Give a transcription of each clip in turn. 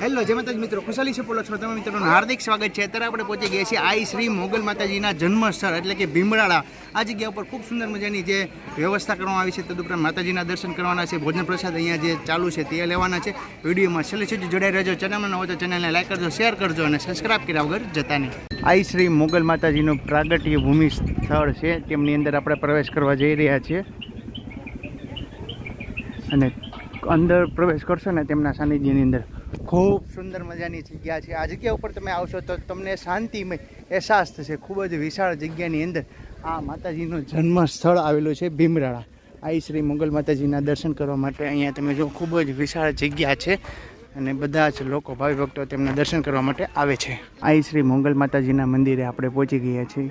Hello જય માતાજી મિત્રો. ખુશાલી છે પોલો છો તમે મિત્રોનું હાર્દિક સ્વાગત છે. અત્યારે આપણે પહોંચી ગયા છીએ આઈ શ્રી મોગલ માતાજીના જન્મ સ્થળ એટલે કે ભીમરાળા. આ જગ્યા ઉપર ખૂબ સુંદર મજાની જે વ્યવસ્થા કરવામાં આવી છે, તદુપરાંત માતાજીના દર્શન કરવાના છે, ભોજન પ્રસાદ અહીંયા જે ચાલુ છે તે લેવાના છે. વિડીયોમાં છેલ્લે સુધી જોડાઈ રહેજો. ચેનલમાં ન હોય તો ચેનલને લાઈક કરજો, શેર કરજો અને સબસ્ક્રાઈબ કર્યા વગર જતા નહીં. આઈ શ્રી મોગલ માતાજીનું પ્રાગટ્ય ભૂમિ સ્થળ છે. તેમની અંદર આપણે પ્રવેશ કરવા જઈ રહ્યા છીએ. અને અંદર પ્રવેશ કરશો ને તેમના સાનિધ્યની અંદર. ખૂબ સુંદર મજાની જગ્યા છે. આ જગ્યા ઉપર તમે આવશો તો તમને શાંતિમય અહેસાસ થશે. ખૂબ જ વિશાળ જગ્યાની અંદર આ માતાજીનું જન્મ સ્થળ આવેલું છે ભીમરાળા. આઈ શ્રી મોગલ માતાજીના દર્શન કરવા માટે અહીંયા તમે જો ખૂબ જ વિશાળ જગ્યા છે અને બધા જ લોકો, ભાવિ ભક્તો તેમના દર્શન કરવા માટે આવે છે. આઈ શ્રી મોગલ માતાજીના મંદિરે આપણે પહોંચી ગયા છીએ.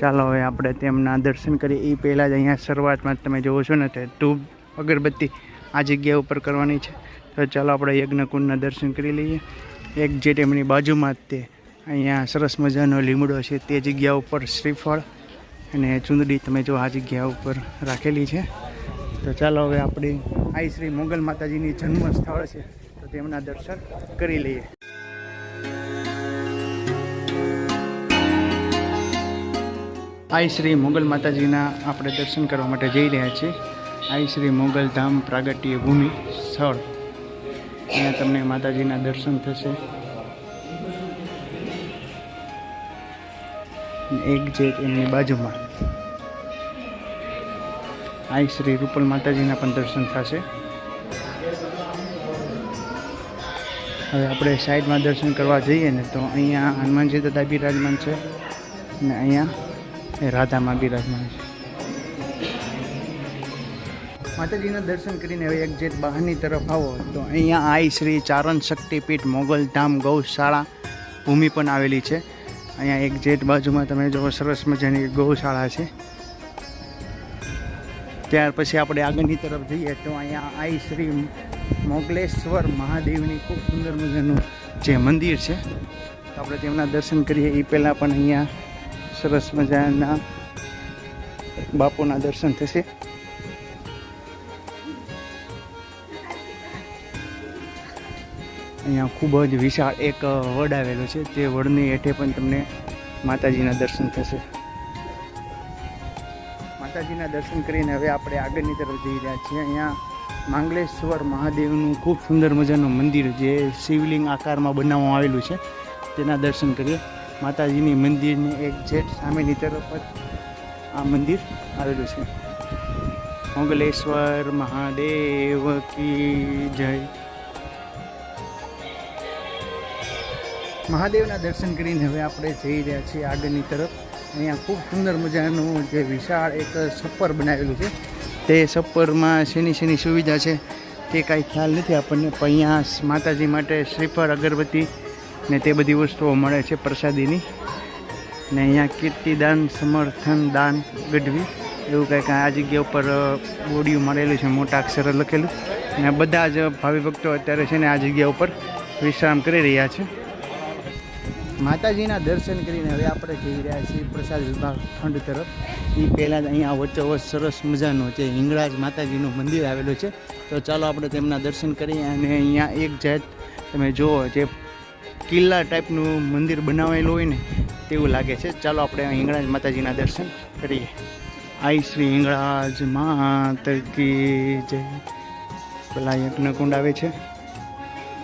ચાલો હવે આપણે તેમના દર્શન કરીએ. એ પહેલાં જ અહીંયા શરૂઆતમાં તમે જોવો છો ને, તે ધૂપ, અગરબત્તી આ જગ્યા ઉપર કરવાની છે. તો ચાલો આપણે યજ્ઞકુંડના દર્શન કરી લઈએ. એક જે તેમની બાજુમાં જ તે. અહીંયા સરસ મજાનો લીમડો છે તે જગ્યા ઉપર શ્રીફળ અને ચુંદડી તમે જો આ જગ્યા ઉપર રાખેલી છે. તો ચાલો હવે આપણે આઈ શ્રી મોગલ માતાજીની જન્મ સ્થળ છે. તો તેમના દર્શન કરી લઈએ. આઈ શ્રી મોગલ માતાજીના આપણે દર્શન કરવા માટે જઈ રહ્યા છીએ. આઈ શ્રી મોગલ ધામ પ્રાગટ્ય ભૂમિ સ્થળ. અહીંયા તમને માતાજીના દર્શન થશે. એક જે એમની બાજુમાં. આ શ્રી રૂપલ માતાજીના પણ દર્શન થશે. હવે આપણે સાઈડમાં દર્શન કરવા જઈએ ને તો અહીંયા હનુમાનજી દાદા બિરાજમાન છે. અને અહીંયા રાધામાં બિરાજમાન છે. માતાજીના દર્શન કરીને હવે એક જેટ બહારની તરફ આવો. તો અહીંયા આઈ શ્રી ચારણ શક્તિપીઠ મોગલ ધામ ગૌશાળા ભૂમિ પણ આવેલી છે. અહીંયા એક જેટ બાજુમાં તમે જો સરસ મજાની ગૌશાળા છે. ત્યાર પછી આપણે આગળની તરફ જઈએ તો અહીંયા આઈ શ્રી મોગલેશ્વર મહાદેવની ખૂબ સુંદર મજાનું જે મંદિર છે. તો આપણે તેમના દર્શન કરીએ. એ પહેલાં પણ અહીંયા સરસ મજાના બાપુના દર્શન થશે. અહીંયા ખૂબ જ વિશાળ એક વડ આવેલો છે. તે વડની હેઠે પણ તમને માતાજીના દર્શન થશે. માતાજીના દર્શન કરીને હવે આપણે આગળની તરફ જઈ રહ્યા છીએ. અહીંયા માંગલેશ્વર મહાદેવનું ખૂબ સુંદર મજાનું મંદિર જે શિવલિંગ આકારમાં બનાવવામાં આવેલું છે, તેના દર્શન કરીએ. માતાજીની મંદિરની એક જેટ સામેની તરફ જ આ મંદિર આવેલું છે. મંગલેશ્વર મહાદેવ કી જય. મહાદેવના દર્શન કરીને હવે આપણે જઈ રહ્યા છીએ આગળની તરફ. અહીંયા ખૂબ સુંદર મજાનું જે વિશાળ એક સપ્પર બનાવેલું છે. તે સપ્પરમાં શેની શેની સુવિધા છે તે કાંઈ ખ્યાલ નથી આપણને, પણ અહીંયા માતાજી માટે શ્રીફળ, અગરબત્તી ને તે બધી વસ્તુઓ મળે છે પ્રસાદીની. ને અહીંયા કીર્તિદાન, સમર્થન, દાન, ગઢવી એવું કંઈક આ જગ્યા ઉપર બોડિયું મારેલું છે, મોટા અક્ષરે લખેલું. અને બધા જ ભાવિ ભક્તો અત્યારે છે ને આ જગ્યા ઉપર વિશ્રામ કરી રહ્યા છે. માતાજીના દર્શન કરીને હવે આપણે જઈ રહ્યા છીએ પ્રસાદ વિભાગ ખંડ તરફ. એ પહેલાં જ અહીંયા વચ્ચોવચ્ચ સરસ મજાનું જે હિંગળાજ માતાજીનું મંદિર આવેલું છે. તો ચાલો આપણે તેમના દર્શન કરીએ અને અહીંયા એક જાત તમે જુઓ જે કિલ્લા ટાઈપનું મંદિર બનાવેલું હોય ને તેવું લાગે છે. ચાલો આપણે હિંગળાજ માતાજીના દર્શન કરીએ. આઈ શ્રી હિંગળાજ માત કી જય. પેલા યજ્ઞકુંડ આવે છે.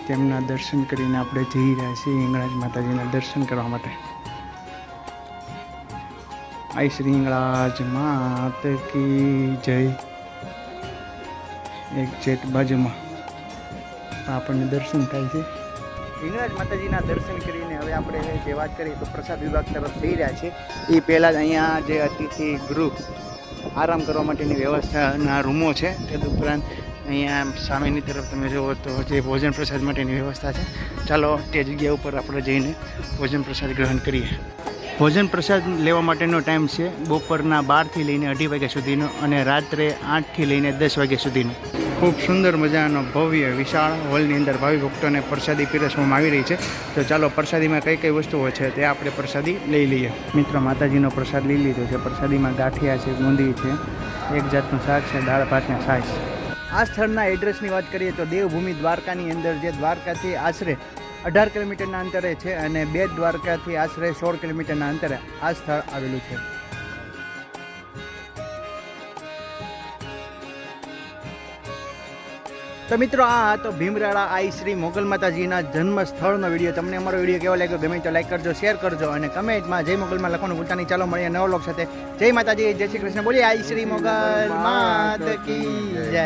તેમના દર્શન કરીને આપણે જઈ રહ્યા છીએ હિંગળાજ માતાજીના દર્શન કરવા માટે. આઈ શ્રી હિંગળાજ માત કી જય. એક જેટ બાજુમાં આપણને દર્શન થાય છે. હિંગળાજ માતાજીના દર્શન કરીને હવે આપણે જે વાત કરીએ તો પ્રસાદ વિભાગ તરફ જઈ રહ્યા છે એ પહેલાં જ અહીંયા જે અતિથિ ગૃહ આરામ કરવા માટેની વ્યવસ્થાના રૂમો છે. તે ઉપરાંત અહીંયા સામેની તરફ તમે જુઓ તો જે ભોજન પ્રસાદ માટેની વ્યવસ્થા છે. ચાલો તે જગ્યા ઉપર આપણે જઈને ભોજન પ્રસાદ ગ્રહણ કરીએ. ભોજન પ્રસાદ લેવા માટેનો ટાઈમ છે બપોરના બારથી લઈને અઢી વાગ્યા સુધીનો અને રાત્રે આઠથી લઈને દસ વાગ્યા સુધીનો. ખૂબ સુંદર મજાનો ભવ્ય, વિશાળ હોલની અંદર ભાવિ ભક્તોને પ્રસાદી પીરસવામાં આવી રહી છે. તો ચાલો પ્રસાદીમાં કઈ કઈ વસ્તુઓ છે તે આપણે પ્રસાદી લઈ લઈએ. મિત્રો, માતાજીનો પ્રસાદ લઈ લીધો છે. પ્રસાદીમાં ગાંઠિયા છે ગુંદી છે, એક જાતનું શાક છે, દાળ ભાત ને છાશ આ સ્થળના એડ્રેસની વાત કરીએ તો દેવભૂમિ દ્વારકાની અંદર જે દ્વારકાથી આશરે અઢાર કિલોમીટરના અંતરે છે અને બે દ્વારકાથી આશરે સોળ કિલોમીટરના અંતરે આ સ્થળ આવેલું છે. તો મિત્રો, આ હતો ભીમરાળા આઈ શ્રી મોગલ માતાજીના જન્મ સ્થળનો વીડિયો. તમને અમારો વીડિયો કેવો લાગ્યો ગમે તો લાઈક કરજો શેર કરજો અને કમેન્ટમાં જય મોગલમાં લખવાનું ભૂલતા નહીં. ચાલો મળીએ નવો લોક સાથે. જય માતાજી, જય શ્રી કૃષ્ણ. બોલીએ, આઈ શ્રી મોગલ, માત કી જય.